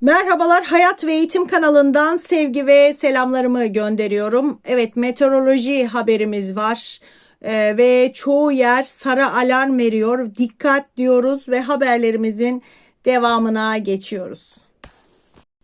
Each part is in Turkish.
Merhabalar Hayat ve Eğitim kanalından sevgi ve selamlarımı gönderiyorum. Evet meteoroloji haberimiz var Ee, ve çoğu yer sarı alarm veriyor. Dikkat diyoruz ve haberlerimizin devamına geçiyoruz.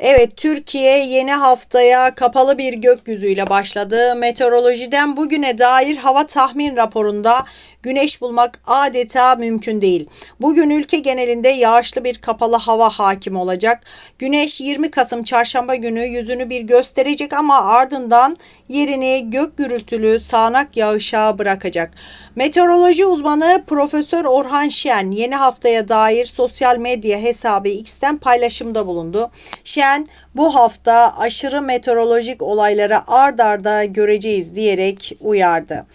Evet, Türkiye yeni haftaya kapalı bir gökyüzüyle başladı. Meteorolojiden bugüne dair hava tahmin raporunda güneş bulmak adeta mümkün değil. Bugün ülke genelinde yağışlı bir kapalı hava hakim olacak. Güneş 20 Kasım çarşamba günü yüzünü bir gösterecek ama ardından yerini gök gürültülü sağanak yağışa bırakacak. Meteoroloji uzmanı Profesör Orhan Şen yeni haftaya dair sosyal medya hesabı X'ten paylaşımda bulundu. Şen bu hafta aşırı meteorolojik olayları ard arda göreceğiz diyerek uyardı.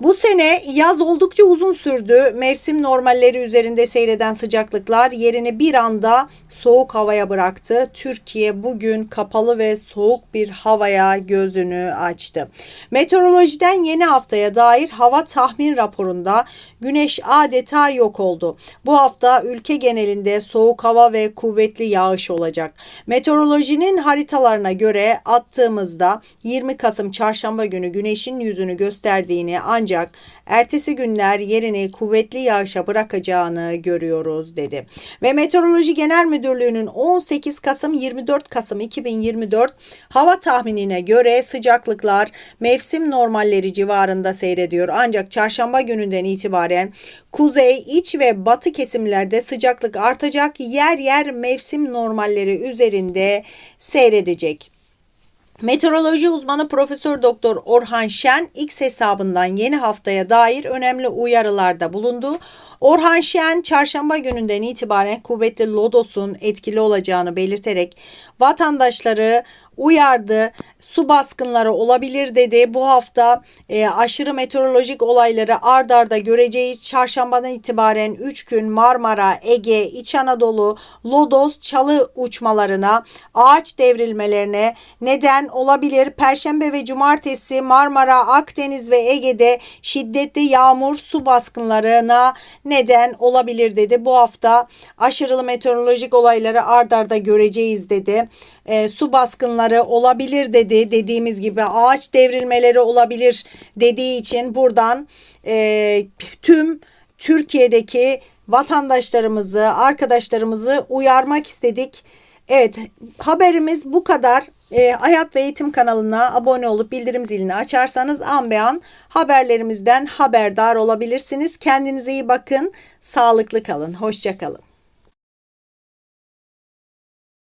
Bu sene yaz oldukça uzun sürdü. Mevsim normalleri üzerinde seyreden sıcaklıklar yerini bir anda soğuk havaya bıraktı. Türkiye bugün kapalı ve soğuk bir havaya gözünü açtı. Meteorolojiden yeni haftaya dair hava tahmin raporunda güneş adeta yok oldu. Bu hafta ülke genelinde soğuk hava ve kuvvetli yağış olacak. Meteorolojinin haritalarına göre attığımızda 20 Kasım çarşamba günü güneşin yüzünü gösterdiğini ancak ertesi günler yerini kuvvetli yağışa bırakacağını görüyoruz dedi. Ve Meteoroloji Genel Müdürlüğü'nün 18 Kasım 24 Kasım 2024 hava tahminine göre sıcaklıklar mevsim normalleri civarında seyrediyor. Ancak çarşamba gününden itibaren kuzey, iç ve batı kesimlerde sıcaklık artacak. Yer yer mevsim normalleri üzerinde seyredecek. Meteoroloji uzmanı Profesör Doktor Orhan Şen X hesabından yeni haftaya dair önemli uyarılarda bulundu. Orhan Şen çarşamba gününden itibaren kuvvetli lodosun etkili olacağını belirterek vatandaşları uyardı. Su baskınları olabilir dedi. Bu hafta e, aşırı meteorolojik olayları ard arda göreceğiz. Çarşambadan itibaren 3 gün Marmara, Ege, İç Anadolu, Lodos, Çalı uçmalarına, ağaç devrilmelerine neden olabilir. Perşembe ve cumartesi Marmara, Akdeniz ve Ege'de şiddetli yağmur, su baskınlarına neden olabilir dedi. Bu hafta aşırı meteorolojik olayları ard arda göreceğiz dedi. E, su baskınları olabilir dedi. Dediğimiz gibi ağaç devrilmeleri olabilir dediği için buradan e, tüm Türkiye'deki vatandaşlarımızı, arkadaşlarımızı uyarmak istedik. Evet haberimiz bu kadar. E, Hayat ve Eğitim kanalına abone olup bildirim zilini açarsanız an be an haberlerimizden haberdar olabilirsiniz. Kendinize iyi bakın, sağlıklı kalın, hoşçakalın.